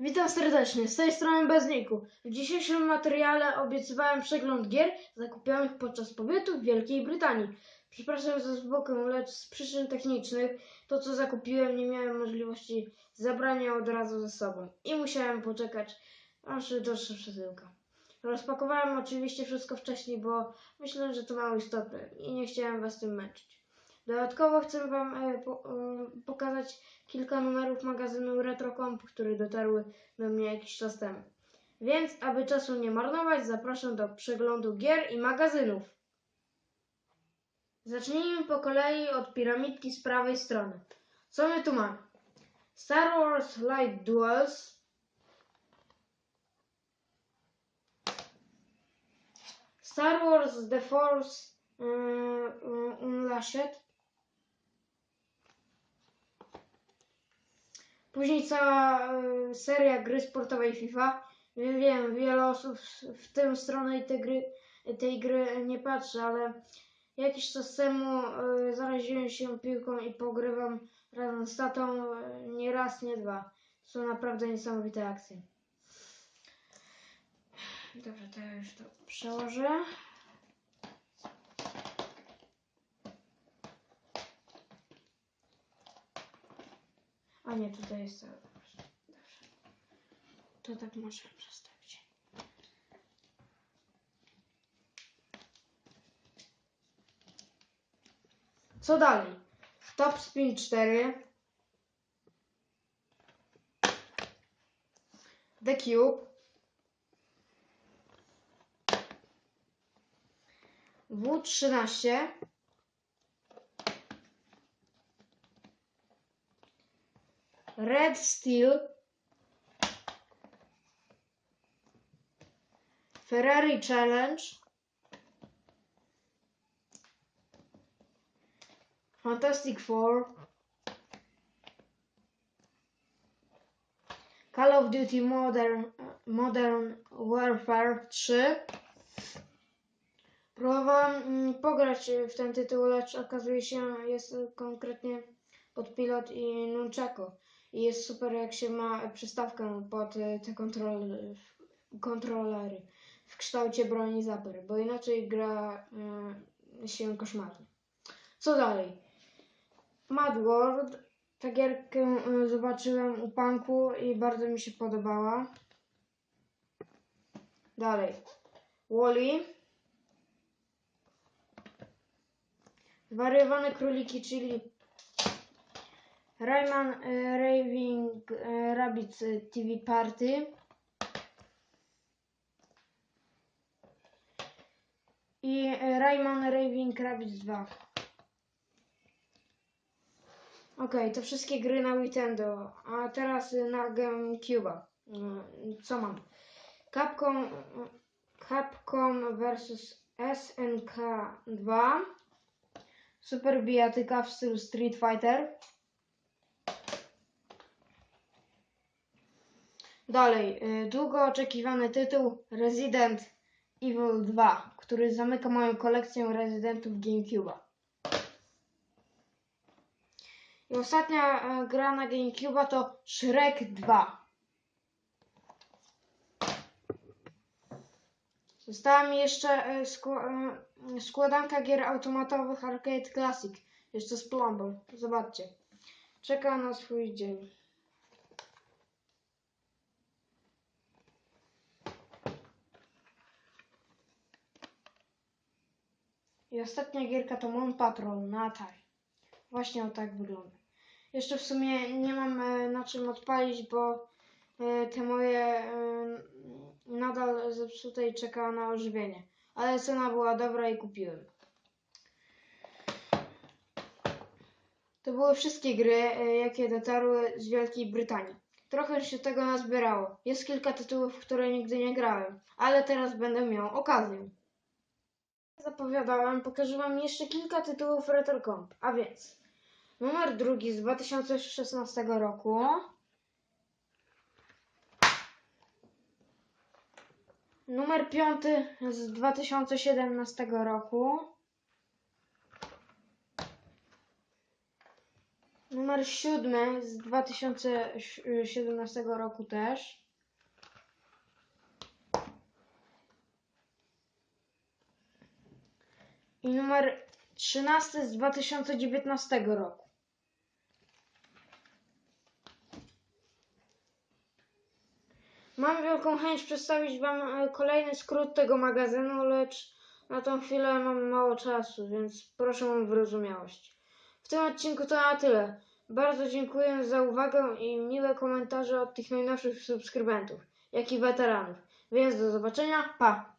Witam serdecznie, z tej strony Bezniku. W dzisiejszym materiale obiecywałem przegląd gier zakupionych podczas pobytu w Wielkiej Brytanii. Przepraszam za zwłokę, lecz z przyczyn technicznych to co zakupiłem nie miałem możliwości zabrania od razu ze sobą i musiałem poczekać aż dotrze przesyłka. Rozpakowałem oczywiście wszystko wcześniej, bo myślę, że to mało istotne i nie chciałem was tym męczyć. Dodatkowo chcę Wam e, e, pokazać kilka numerów magazynu RetroComp, które dotarły do mnie jakiś czas temu. Więc, aby czasu nie marnować, zapraszam do przeglądu gier i magazynów. Zacznijmy po kolei od piramidki z prawej strony. Co my tu mamy? Star Wars Light Duels, Star Wars The Force yy, Unleashed, Później cała y, seria gry sportowej FIFA. Wiem, wiele osób w- tę stronę tej gry, tej gry nie patrzy, ale jakiś czas temu y, zaraziłem się piłką i pogrywam razem z tatą y, nie raz, nie dwa. Są naprawdę niesamowite akcje. Dobrze, to już to przełożę. A nie, tutaj jest. Dobrze. To tak możemy przestawić. Co dalej? Top Spin 4. The Cube. W13. Red Steel, Ferrari Challenge, Fantastic Four, Call of Duty Modern, Modern Warfare 3. Próbowałem mm, pograć w ten tytuł, lecz okazuje się, jest konkretnie pod pilot i nunchaku. I jest super, jak się ma przystawkę pod e, te kontrol, kontrolery w kształcie broni Zapper, bo inaczej gra e, się koszmarnie. Co dalej? Mad World. Tę gierkę e, zobaczyłem u Punku i bardzo mi się podobała. Dalej. Wally. Zwariowane króliki, czyli Rayman e, Raving e, Rabbids e, TV Party i Rayman Raving Rabbids 2. Okej, to wszystkie gry na Nintendo, a teraz na GameCube'a. E, Co mam? Capcom, Capcom vs SNK 2 Super bijatyka w stylu Street Fighter Dalej, y, długo oczekiwany tytuł Resident Evil 2, który zamyka moją kolekcję Residentów GameCube'a. I ostatnia y, gra na GameCube'a to Shrek 2. Została mi jeszcze skła- y, składanka gier automatowych Arcade Classic, jeszcze z plombą. Zobaczcie. Czeka na swój dzień. I ostatnia gierka to Mon Patrol na Atari. Właśnie o tak wygląda. Jeszcze w sumie nie mam e, na czym odpalić, bo e, te moje e, nadal zepsute i czeka na ożywienie. Ale cena była dobra i kupiłem. To były wszystkie gry, jakie dotarły z Wielkiej Brytanii. Trochę się tego nazbierało. Jest kilka tytułów, w które nigdy nie grałem, ale teraz będę miał okazję zapowiadałem, pokażę Wam jeszcze kilka tytułów RetroComp, a więc numer drugi z 2016 roku. Numer piąty z 2017 roku. Numer siódmy z 2017 roku też. I numer 13 z 2019 roku. Mam wielką chęć przedstawić Wam e, kolejny skrót tego magazynu, lecz na tą chwilę mam mało czasu, więc proszę o wyrozumiałość. W tym odcinku to na tyle. Bardzo dziękuję za uwagę i miłe komentarze od tych najnowszych subskrybentów, jak i weteranów. Więc do zobaczenia. Pa!